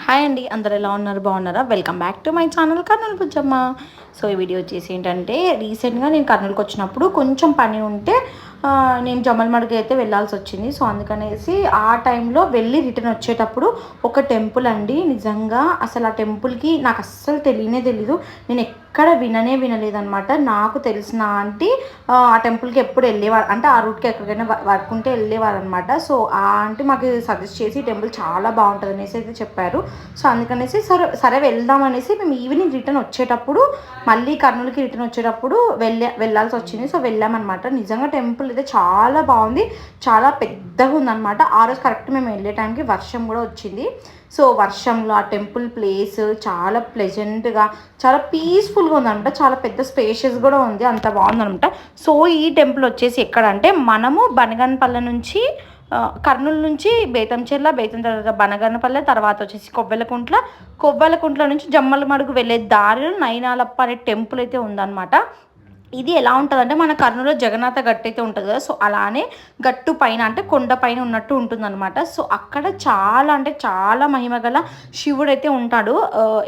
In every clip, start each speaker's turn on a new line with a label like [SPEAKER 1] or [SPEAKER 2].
[SPEAKER 1] Hi అండి అందరు ఎలా ఉన్నారు? బాగున్నారా? Welcome back to my channel Kurnool Puchamma so ఈ వీడియో వచ్చేసి ఏంటంటే రీసెంట్గా నేను కర్నూలుకి వచ్చినప్పుడు కొంచెం పని ఉంటే నేను జమ్మలమడుగు అయితే వెళ్ళాల్సి వచ్చింది. సో అందుకనేసి ఆ టైంలో వెళ్ళి రిటర్న్ వచ్చేటప్పుడు ఒక టెంపుల్ అండి. నిజంగా అసలు ఆ టెంపుల్కి నాకు అస్సలు తెలియనే తెలీదు. నేను ఎక్కడ విననే వినలేదనమాట నాకు తెలిసిన ఆంటీ ఆ టెంపుల్కి ఎప్పుడు వెళ్ళేవారు అంటే ఆ రూట్కి ఎక్కడికైనా వ- వర్క్ ఉంటే వెళ్ళేవారు అనమాట సో ఆ ఆంటీ మాకు సజెస్ట్ చేసి టెంపుల్ చాలా బాగుంటుంది అనేసి అయితే చెప్పారు. సో అందుకనేసి సరే సరే వెళ్దాం అనేసి మేము ఈవినింగ్ రిటర్న్ వచ్చేటప్పుడు మళ్ళీ కర్నూలుకి రిటర్న్ వచ్చేటప్పుడు వెళ్ళే వెళ్ళాల్సి వచ్చింది. సో వెళ్ళామన్నమాట. నిజంగా టెంపుల్ అయితే చాలా బాగుంది చాలా పెద్దగా ఉందన్నమాట. ఆ రోజు కరెక్ట్ మేము వెళ్ళే టైంకి వర్షం కూడా వచ్చింది. సో వర్షంలో ఆ టెంపుల్ ప్లేస్ చాలా ప్లెజెంట్గా చాలా పీస్ఫుల్ పీస్ఫుల్గా ఉందనమాట చాలా పెద్ద స్పేషియస్ కూడా ఉంది అంత బాగుందనమాట. సో ఈ టెంపుల్ వచ్చేసి ఎక్కడంటే మనము బనగన్పల్లె నుంచి కర్నూలు నుంచి బేతంచెర్ల బేతం తర్వాత బనగనపల్లె తర్వాత వచ్చేసి కొవ్వెలకుంట్ల. కొవ్వెలకుంట్ల నుంచి జమ్మలమడుగు వెళ్ళే దారిలో నైనాలప్ప అనే టెంపుల్ అయితే ఉందన్నమాట ఇది ఎలా ఉంటుందంటే మన కర్నూలులో జగన్నాథ గట్టు అయితే ఉంటుంది కదా సో అలానే గట్టు పైన అంటే కొండ పైన ఉన్నట్టు ఉంటుందన్నమాట. సో అక్కడ చాలా అంటే చాలా మహిమ గల శివుడు అయితే ఉంటాడు.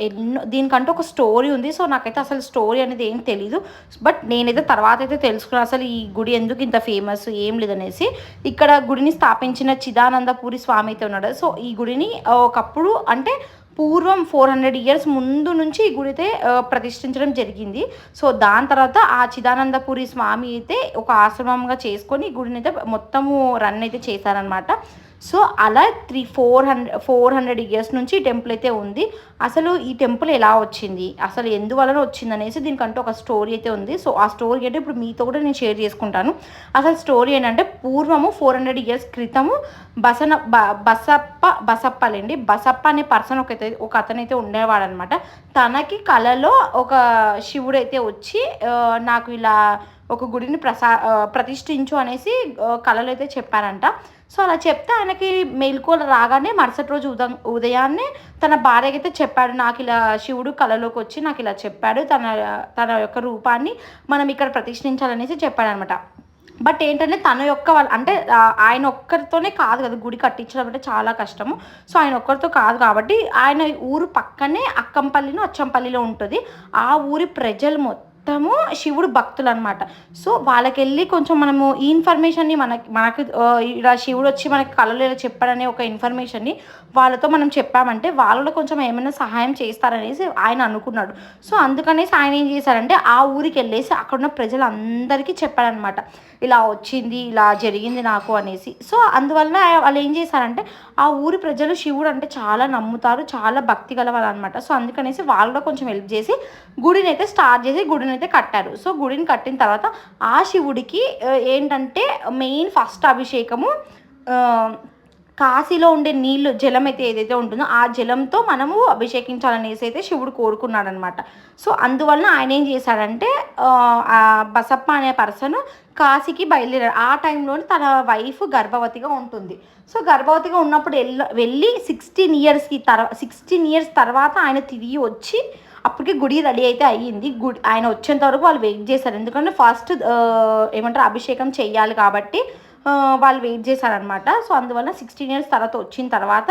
[SPEAKER 1] ఎన్నో దీనికంటే ఒక స్టోరీ ఉంది. సో నాకైతే అసలు స్టోరీ అనేది ఏం తెలీదు. బట్ నేనైతే తర్వాత అయితే తెలుసుకున్నాను అసలు ఈ గుడి ఎందుకు ఇంత ఫేమస్ ఏం లేదనేసి. ఇక్కడ గుడిని స్థాపించిన చిదానందపూరి స్వామి అయితే ఉన్నాడు. సో ఈ గుడిని ఒకప్పుడు అంటే పూర్వం ఫోర్ హండ్రెడ్ ఇయర్స్ ముందు నుంచి ఈ గుడి అయితే ప్రతిష్ఠించడం జరిగింది. సో దాని తర్వాత ఆ చిదానందపురి స్వామి అయితే ఒక ఆశ్రమంగా చేసుకొని ఈ గుడిని అయితే మొత్తము రన్ అయితే చేశారనమాట సో అలా three four hundred four hundred years నుంచి ఈ టెంపుల్ అయితే ఉంది. అసలు ఈ టెంపుల్ ఎలా వచ్చింది? అసలు ఎందువలన వచ్చింది అనేసి దీనికంటూ ఒక స్టోరీ అయితే ఉంది. సో ఆ స్టోరీ అంటే ఇప్పుడు మీతో కూడా నేను షేర్ చేసుకుంటాను. అసలు స్టోరీ ఏంటంటే పూర్వము ఫోర్ హండ్రెడ్ ఇయర్స్ క్రితము బసన బ బసప్ప బసప్పలేండి? బసప్ప అనే పర్సన్ ఒక ఒక అతనైతే ఉండేవాడు అనమాట తనకి కలలో ఒక శివుడైతే వచ్చి నాకు ఇలా ఒక గుడిని ప్రసా ప్రతిష్ఠించు అనేసి కళలు అయితే చెప్పారంట. సో అలా చెప్తే ఆయనకి మేల్కోలు రాగానే మరుసటి రోజు ఉదయం ఉదయాన్నే తన భార్యకి అయితే చెప్పాడు నాకు ఇలా శివుడు కలలోకి వచ్చి నాకు ఇలా చెప్పాడు తన తన యొక్క రూపాన్ని మనం ఇక్కడ ప్రతిష్ఠించాలనేసి చెప్పాడనమాట. బట్ ఏంటంటే తన యొక్క వాళ్ళ అంటే ఆయన ఒక్కరితోనే కాదు కదా గుడి కట్టించడం అంటే చాలా కష్టము. సో ఆయన ఒక్కరితో కాదు కాబట్టి ఆయన ఊరు పక్కనే అక్కంపల్లిను అచ్చంపల్లిలో ఉంటుంది. ఆ ఊరి ప్రజలు మొత్తం మొత్తము శివుడు భక్తులు అనమాట సో వాళ్ళకెళ్ళి కొంచెం మనము ఈ ఇన్ఫర్మేషన్ని మనకి మనకు ఇలా శివుడు వచ్చి మనకి కళలు ఇలా చెప్పాడనే ఒక ఇన్ఫర్మేషన్ని వాళ్ళతో మనం చెప్పామంటే వాళ్ళు కొంచెం ఏమైనా సహాయం చేస్తారనేసి ఆయన అనుకున్నాడు. సో అందుకనేసి ఆయన ఏం చేశారంటే ఆ ఊరికి వెళ్ళేసి అక్కడ ఉన్న ప్రజలందరికీ చెప్పాడనమాట ఇలా వచ్చింది ఇలా జరిగింది నాకు అనేసి. సో అందువలన వాళ్ళు ఏం చేశారంటే ఆ ఊరి ప్రజలు శివుడు అంటే చాలా నమ్ముతారు చాలా భక్తి గలవాళ్ళు అనమాట సో అందుకనేసి వాళ్ళు కూడా కొంచెం హెల్ప్ చేసి గుడిని అయితే స్టార్ట్ చేసి గుడిని అయితే కట్టారు. సో గుడిని కట్టిన తర్వాత ఆ శివుడికి ఏంటంటే మెయిన్ ఫస్ట్ అభిషేకము కాశీలో ఉండే నీళ్ళు జలం అయితే ఏదైతే ఉంటుందో ఆ జలంతో మనము అభిషేకించాలనేసి అయితే శివుడు కోరుకున్నాడనమాట. సో అందువలన ఆయన ఏం చేశాడంటే బసప్ప అనే పర్సన్ కాశీకి బయలుదేరాడు. ఆ టైంలోనే తన వైఫ్ గర్భవతిగా ఉంటుంది. సో గర్భవతిగా ఉన్నప్పుడు వెళ్ళి సిక్స్టీన్ ఇయర్స్కి తర్వా సిక్స్టీన్ ఇయర్స్ తర్వాత ఆయన తిరిగి వచ్చి అప్పటికి గుడి రెడీ అయితే అయ్యింది. గుడి ఆయన వచ్చేంత వరకు వాళ్ళు వెయిట్ చేశారు. ఎందుకంటే ఫస్ట్ ఏమంటారు అభిషేకం చెయ్యాలి కాబట్టి వాళ్ళు వెయిట్ చేశారనమాట సో అందువల్ల సిక్స్టీన్ ఇయర్స్ తర్వాత వచ్చిన తర్వాత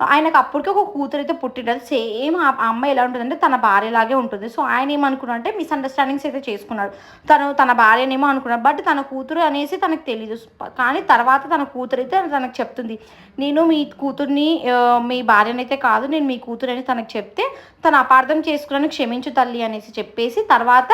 [SPEAKER 1] ఆయనకు అప్పటికి ఒక కూతురు అయితే పుట్టినది సేమ్ ఆ అమ్మాయి ఎలా ఉంటుందంటే తన భార్యలాగే ఉంటుంది. సో ఆయన ఏమనుకున్నాడంటే మిస్అండర్స్టాండింగ్స్ అయితే చేసుకున్నాడు. తను తన భార్యనేమో అనుకున్నాడు. బట్ తన కూతురు అనేసి తనకు తెలియదు కానీ తర్వాత తన కూతురు అయితే తనకు చెప్తుంది. నేను మీ కూతుర్ని మీ భార్యనైతే కాదు. నేను మీ కూతురు అని తనకు చెప్తే తను అపార్థం చేసుకున్నాను. క్షమించు తల్లి అనేసి చెప్పేసి తర్వాత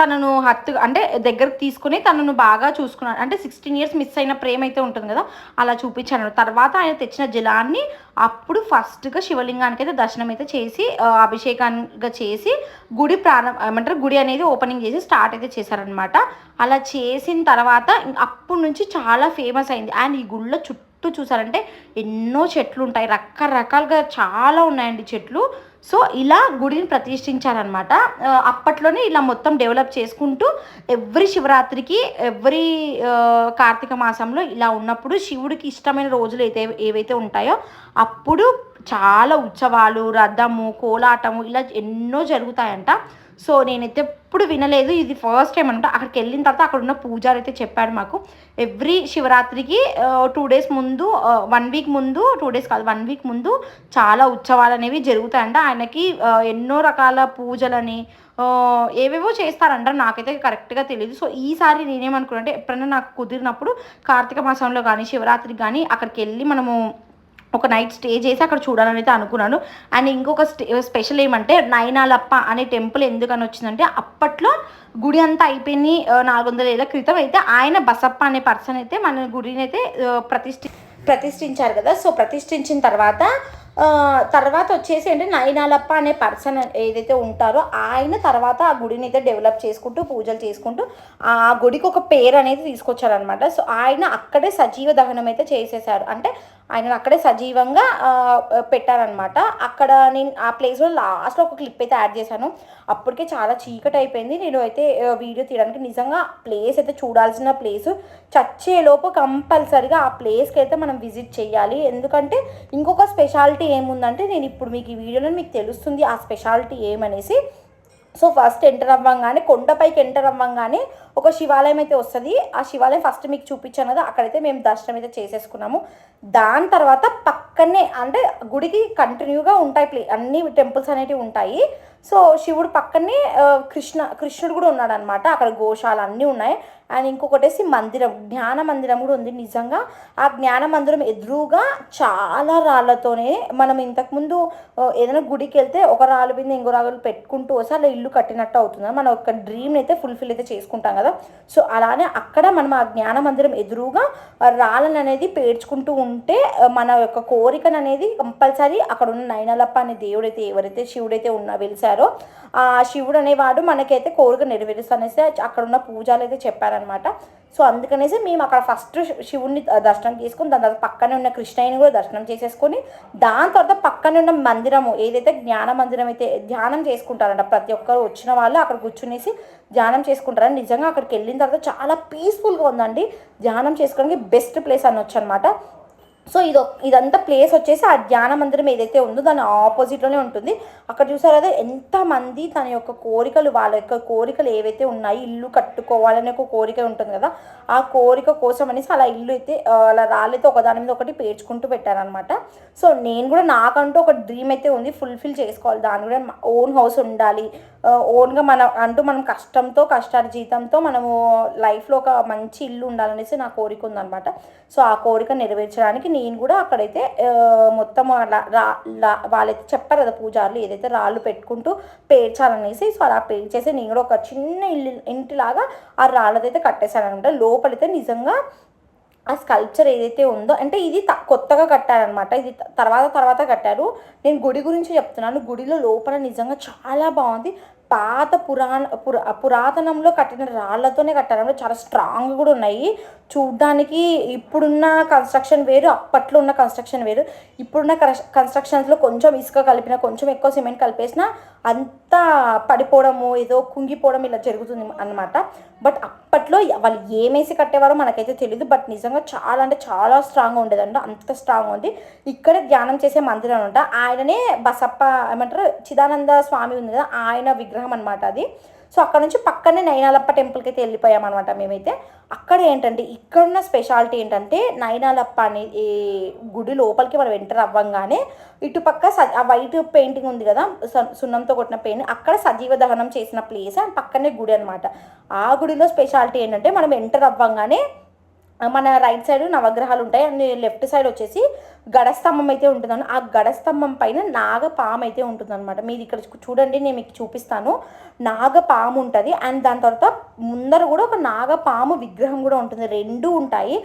[SPEAKER 1] తనను హత్తు అంటే దగ్గరకు తీసుకుని తనను బాగా చూసుకున్నాడు అంటే సిక్స్టీన్ ఇయర్స్ మిస్ అయిన ప్రేమ అయితే ఉంటుంది కదా అలా చూపించాడు. తర్వాత ఆయన తెచ్చిన జలాన్ని అప్పుడు ఫస్ట్గా శివలింగానికి అయితే దర్శనం అయితే చేసి అభిషేకాన్నిగా అభిషేకంగా చేసి గుడి ప్రారంభ ఏమంటారు గుడి అనేది ఓపెనింగ్ చేసి స్టార్ట్ అయితే చేశారనమాట అలా చేసిన తర్వాత అప్పటి నుంచి చాలా ఫేమస్ అయింది. అండ్ ఈ గుళ్ళో చుట్టూ చూసారంటే ఎన్నో చెట్లు ఉంటాయి. రకరకాలుగా చాలా ఉన్నాయండి చెట్లు. సో ఇలా గుడిని ప్రతిష్ఠించారనమాట అప్పట్లోనే ఇలా మొత్తం డెవలప్ చేసుకుంటూ ఎవ్రీ శివరాత్రికి ఎవ్రీ కార్తీక మాసంలో ఇలా ఉన్నప్పుడు శివుడికి ఇష్టమైన రోజులు అయితే ఏవైతే ఉంటాయో అప్పుడు చాలా ఉత్సవాలు రథము కోలాటము ఇలా ఎన్నో జరుగుతాయంట. సో నేనైతే ఎప్పుడు వినలేదు. ఇది ఫస్ట్ టైం అనమాట అక్కడికి వెళ్ళిన తర్వాత అక్కడ ఉన్న పూజారి అయితే చెప్పాడు మాకు. ఎవ్రీ శివరాత్రికి టూ డేస్ ముందు వన్ వీక్ ముందు టూ డేస్ కాదు వన్ వీక్ ముందు చాలా ఉత్సవాలు అనేవి జరుగుతాయంట. ఆయనకి ఎన్నో రకాల పూజలని ఏవేవో చేస్తారంట. నాకైతే కరెక్ట్గా తెలియదు సో ఈసారి నేనేమనుకున్నా అంటే ఎప్పుడైనా నాకు కుదిరినప్పుడు కార్తీక మాసంలో కానీ శివరాత్రికి కానీ అక్కడికి వెళ్ళి మనము ఒక నైట్ స్టే చేసి అక్కడ చూడాలని అయితే అనుకున్నాను. అండ్ ఇంకొక స్టే స్పెషల్ ఏమంటే నైనాలప్ప అనే టెంపుల్ ఎందుకని వచ్చిందంటే అప్పట్లో గుడి అంతా అయిపోయింది నాలుగు వందల ఏళ్ళ క్రితం అయితే ఆయన బసప్ప అనే పర్సన్ అయితే మన గుడిని అయితే ప్రతిష్ఠి ప్రతిష్ఠించారు కదా. సో ప్రతిష్ఠించిన తర్వాత తర్వాత వచ్చేసి అంటే నైనాలప్ప అనే పర్సన్ ఏదైతే ఉంటారో ఆయన తర్వాత ఆ గుడిని అయితే డెవలప్ చేసుకుంటూ పూజలు చేసుకుంటూ ఆ గుడికి ఒక పేరు అనేది తీసుకొచ్చారనమాట సో ఆయన అక్కడే సజీవ దహనం అయితే చేసేసారు. అంటే ఆయన అక్కడే సజీవంగా పెట్టారనమాట. అక్కడ నేను ఆ ప్లేస్లో లాస్ట్లో ఒక క్లిప్ అయితే యాడ్ చేశాను. అప్పటికే చాలా చీకటి అయిపోయింది. నేను అయితే వీడియో తీయడానికి నిజంగా ప్లేస్ అయితే చూడాల్సిన ప్లేస్ చచ్చేలోపు కంపల్సరిగా ఆ ప్లేస్కి అయితే మనం విజిట్ చేయాలి. ఎందుకంటే ఇంకొక స్పెషాలిటీ ఏముందంటే నేను ఇప్పుడు మీకు ఈ వీడియోలో మీకు తెలుస్తుంది ఆ స్పెషాలిటీ ఏమనేసి. సో ఫస్ట్ ఎంటర్ అవ్వంగానే కొండపైకి ఎంటర్ అవ్వంగానే ఒక శివాలయం అయితే వస్తుంది. ఆ శివాలయం ఫస్ట్ మీకు చూపించాను కదా అక్కడైతే మేము దర్శనం అయితే చేసేసుకున్నాము. దాని తర్వాత పక్కనే అంటే గుడికి కంటిన్యూగా ఉంటాయి ప్లే అన్ని టెంపుల్స్ అనేటివి ఉంటాయి. సో శివుడు పక్కనే కృష్ణ కృష్ణుడు కూడా ఉన్నాడు అనమాట అక్కడ గోశాల అన్నీ ఉన్నాయి. అండ్ ఇంకొకటేసి మందిరం జ్ఞాన మందిరం కూడా ఉంది నిజంగా. ఆ జ్ఞాన మందిరం ఎదురుగా చాలా రాళ్ళతోనే మనం ఇంతకుముందు ఏదైనా గుడికి వెళ్తే ఒక రాళ్ళు మీద ఇంకో రాళ్ళు పెట్టుకుంటూ వస్తే అలా ఇల్లు కట్టినట్టు అవుతుంది. మన ఒక డ్రీమ్ని అయితే ఫుల్ఫిల్ అయితే చేసుకుంటాం కదా. సో అలానే అక్కడ మనం ఆ జ్ఞాన మందిరం ఎదురుగా రాళ్ళని అనేది పేర్చుకుంటూ ఉంటే మన యొక్క కోరికను అనేది కంపల్సరీ అక్కడ ఉన్న నైనలప్ప అనే దేవుడైతే ఎవరైతే శివుడైతే ఉన్నా వెలిసారు ఆ శివుడు అనేవాడు మనకైతే కోరిక నెరవేరుస్తానేసి అక్కడ ఉన్న పూజలు అయితే చెప్పారనమాట సో అందుకనేసి మేము అక్కడ ఫస్ట్ శివుడిని దర్శనం చేసుకుని దాని తర్వాత పక్కనే ఉన్న కృష్ణయ్యని కూడా దర్శనం చేసేసుకొని దాని తర్వాత పక్కనే ఉన్న మందిరము ఏదైతే జ్ఞాన మందిరం అయితే ధ్యానం చేసుకుంటారంట ప్రతి ఒక్కరు వచ్చిన వాళ్ళు అక్కడ కూర్చునేసి ధ్యానం చేసుకుంటారని నిజంగా అక్కడికి వెళ్ళిన తర్వాత చాలా పీస్ఫుల్గా ఉందండి. ధ్యానం చేసుకోవడానికి బెస్ట్ ప్లేస్ అనొచ్చు అనమాట సో ఇది ఇదంతా ప్లేస్ వచ్చేసి ఆ ధ్యాన మందిరం ఏదైతే ఉందో దాని ఆపోజిట్లోనే ఉంటుంది. అక్కడ చూసారు కదా ఎంతమంది తన యొక్క కోరికలు వాళ్ళ యొక్క కోరికలు ఏవైతే ఉన్నాయి ఇల్లు కట్టుకోవాలనే ఒక కోరిక ఉంటుంది కదా ఆ కోరిక కోసం అనేసి అలా ఇల్లు అయితే అలా రాళ్ళైతే ఒకదాని మీద ఒకటి పేర్చుకుంటూ పెట్టారనమాట సో నేను కూడా నాకంటూ ఒక డ్రీమ్ అయితే ఉంది ఫుల్ఫిల్ చేసుకోవాలి. దాని కూడా ఓన్ హౌస్ ఉండాలి. ఓన్గా మన అంటూ మనం కష్టంతో కష్టార్జితంతో మనము లైఫ్లో ఒక మంచి ఇల్లు ఉండాలనేసి నా కోరిక ఉందనమాట సో ఆ కోరిక నెరవేర్చడానికి నేను కూడా అక్కడైతే మొత్తం అలా రా లా- వాళ్ళైతే చెప్పారు కదా పూజారులు ఏదైతే రాళ్ళు పెట్టుకుంటూ పేర్చాలనేసి. సో అలా పేర్చేసి నేను కూడా ఒక చిన్న ఇల్లు ఇంటిలాగా ఆ రాళ్ళదైతే కట్టేశాను అనమాట లోపలైతే నిజంగా ఆ స్కల్ప్చర్ ఏదైతే ఉందో అంటే ఇది త- కొత్తగా కట్టారనమాట. ఇది తర్వాత తర్వాత కట్టారు. నేను గుడి గురించి చెప్తున్నాను. గుడిలో లోపల నిజంగా చాలా బాగుంది. పాత పురాణ పురా పురాతనంలో కట్టిన రాళ్ళతోనే కట్టారు. చాలా స్ట్రాంగ్ కూడా ఉన్నాయి. చూడ్డానికి ఇప్పుడున్న కన్స్ట్రక్షన్ వేరు అప్పట్లో ఉన్న కన్స్ట్రక్షన్ వేరు. ఇప్పుడున్న కన్స్ట్రక్షన్స్లో కొంచెం ఇసుక కలిపిన కొంచెం ఎక్కువ సిమెంట్ కలిపేసిన అంతా పడిపోవడము ఏదో కుంగిపోవడం ఇలా జరుగుతుంది అన్నమాట. బట్ అప్పట్లో వాళ్ళు ఏమేసి కట్టేవారో మనకైతే తెలియదు బట్ నిజంగా చాలా అంటే చాలా స్ట్రాంగ్గా ఉండేదంట అంత స్ట్రాంగ్ ఉంది. ఇక్కడే ధ్యానం చేసే మందిరం అనమాట ఆయననే బసప్ప ఏమంటారు? చిదానంద స్వామి ఉంది కదా ఆయన విగ్రహం అనమాట అది. సో అక్కడ నుంచి పక్కనే నైనాలప్ప టెంపుల్కి అయితే వెళ్ళిపోయామన్నమాట మేమైతే. అక్కడ ఏంటంటే ఇక్కడున్న స్పెషాలిటీ ఏంటంటే నైనాలప్ప అనే ఈ గుడి లోపలికి మనం ఎంటర్ అవ్వంగానే ఇటుపక్క స ఆ వైట్ పెయింటింగ్ ఉంది కదా సు- సున్నంతో కొట్టిన పెయింట్ అక్కడ సజీవ దహనం చేసిన ప్లేస్ అండ్ పక్కనే గుడి అనమాట ఆ గుడిలో స్పెషాలిటీ ఏంటంటే మనం ఎంటర్ అవ్వంగానే మన రైట్ సైడ్ నవగ్రహాలు ఉంటాయి అండ్ లెఫ్ట్ సైడ్ వచ్చేసి గడస్తంభం అయితే ఉంటుందని ఆ గడస్తంభం పైన నాగపాము అయితే ఉంటుందన్నమాట. మీరు ఇక్కడ చూడండి నేను మీకు చూపిస్తాను. నాగపాము ఉంటుంది. అండ్ దాని తర్వాత ముందర కూడా ఒక నాగపాము విగ్రహం కూడా ఉంటుంది. రెండు ఉంటాయి.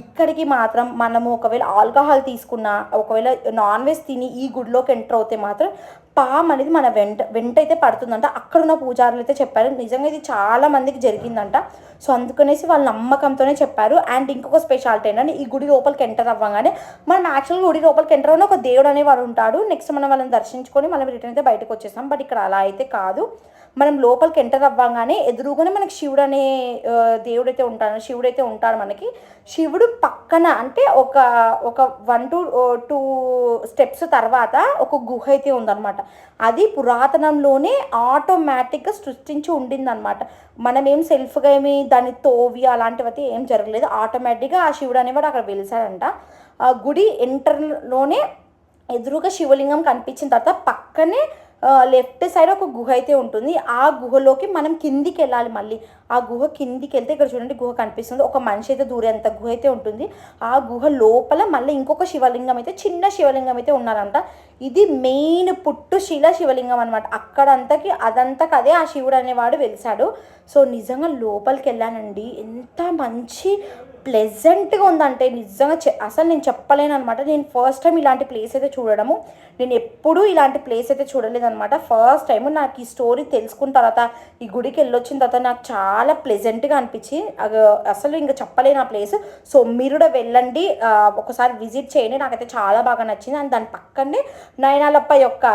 [SPEAKER 1] ఇక్కడికి మాత్రం మనము ఒకవేళ ఆల్కహాల్ తీసుకున్నా ఒకవేళ నాన్ వెజ్ తిని ఈ గుడిలోకి ఎంటర్ అవుతే మాత్రం పాము అనేది మన వెంట వెంట అయితే పడుతుందంట. అక్కడున్న పూజారులు అయితే చెప్పారు. నిజంగా ఇది చాలా మందికి జరిగిందంట. సో అందుకనేసి వాళ్ళ నమ్మకంతోనే చెప్పారు. అండ్ ఇంకొక స్పెషాలిటీ ఏంటంటే ఈ గుడి లోపలికి ఎంటర్ అవ్వగానే మనం యాక్చువల్గా గుడి లోపలికి ఎంటర్ అవ్వని ఒక దేవుడు అనేవాడు ఉంటాడు. నెక్స్ట్ మనం వాళ్ళని దర్శించుకొని మనం రిటర్న్ అయితే బయటకు వచ్చేస్తాం. బట్ ఇక్కడ అలా అయితే కాదు. మనం లోపలికి ఎంటర్ అవ్వగానే ఎదురుగానే మనకి శివుడు అనే దేవుడు దేవుడైతే ఉంటాడు. శివుడైతే ఉంటాడు మనకి. శివుడు ఇప్పుడు పక్కన అంటే ఒక ఒక వన్ టు టూ స్టెప్స్ తర్వాత ఒక గుహ అయితే ఉందన్నమాట. అది పురాతనంలోనే ఆటోమేటిక్గా సృష్టించి ఉండిందనమాట మనం ఏం సెల్ఫ్గా ఏమి దాన్ని తోవి అలాంటివి అయితే ఏం జరగలేదు. ఆటోమేటిక్గా ఆ శివుడు అనేవాడు అక్కడ వెలిసాడంట. ఆ గుడి ఎంటర్లోనే ఎదురుగా శివలింగం కనిపించిన తర్వాత పక్కనే లెఫ్ట్ సైడ్ ఒక గుహ అయితే ఉంటుంది. ఆ గుహలోకి మనం కిందికి వెళ్ళాలి మళ్ళీ. ఆ గుహ కిందికి వెళ్తే ఇక్కడ చూడండి గుహ కనిపిస్తుంది. ఒక మనిషి అయితే దూరేంత గుహ అయితే ఉంటుంది. ఆ గుహ లోపల మళ్ళీ ఇంకొక శివలింగం అయితే చిన్న శివలింగం అయితే ఉన్నారంట ఇది మెయిన్ పుట్టుశీల శివలింగం అనమాట అక్కడంతకి అదంతకు అదే ఆ శివుడు అనేవాడు వెలిసాడు సో నిజంగా లోపలికి వెళ్ళానండి. ఎంత మంచి ప్లెజెంట్గా ఉందంటే నిజంగా చె అసలు నేను చెప్పలేను అనమాట నేను ఫస్ట్ టైం ఇలాంటి ప్లేస్ అయితే చూడడము. నేను ఎప్పుడూ ఇలాంటి ప్లేస్ అయితే చూడలేదనమాట ఫస్ట్ టైం నాకు ఈ స్టోరీ తెలుసుకున్న తర్వాత ఈ గుడికి వెళ్ళొచ్చిన తర్వాత నాకు చాలా ప్లెజెంట్గా అనిపించి అసలు ఇంకా చెప్పలేను ఆ ప్లేస్ సో మీరు కూడా వెళ్ళండి. ఒకసారి విజిట్ చేయండి. నాకైతే చాలా బాగా నచ్చింది. అండ్ దాని పక్కనే నయనాలప్ప యొక్క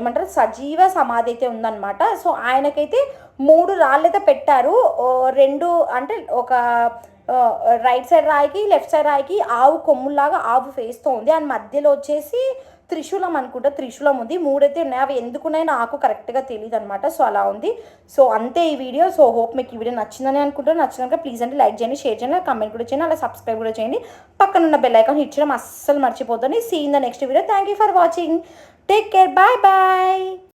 [SPEAKER 1] ఏమంటారు సజీవ సమాధి అయితే ఉందన్నమాట. సో ఆయనకైతే మూడు రాళ్ళు అయితే పెట్టారు రెండు అంటే ఒక రైట్ సైడ్ రాయికి లెఫ్ట్ సైడ్ రాయికి ఆవు కొమ్ములాగా ఆవు ఫేస్తో ఉంది అండ్ మధ్యలో వచ్చేసి త్రిశూలం అనుకుంటా త్రిశూలం ఉంది. మూడైతే ఉన్నాయి. అవి ఎందుకున్నాయి నాకు కరెక్ట్గా తెలియదు అనమాట సో అలా ఉంది. సో అంతే ఈ వీడియో. సో హోప్ మీకు ఈ వీడియో నచ్చిందని అనుకుంటాను నచ్చినాక ప్లీజ్ అంటే లైక్ చేయండి షేర్ చేయండి కమెంట్ కూడా చేయండి అలా సబ్స్క్రైబ్ కూడా చేయండి. పక్కన ఉన్న బెల్ ఐకాన్ హిట్ చేయడం అస్సలు మర్చిపోతుంది see in the next video thank you for watching take care bye bye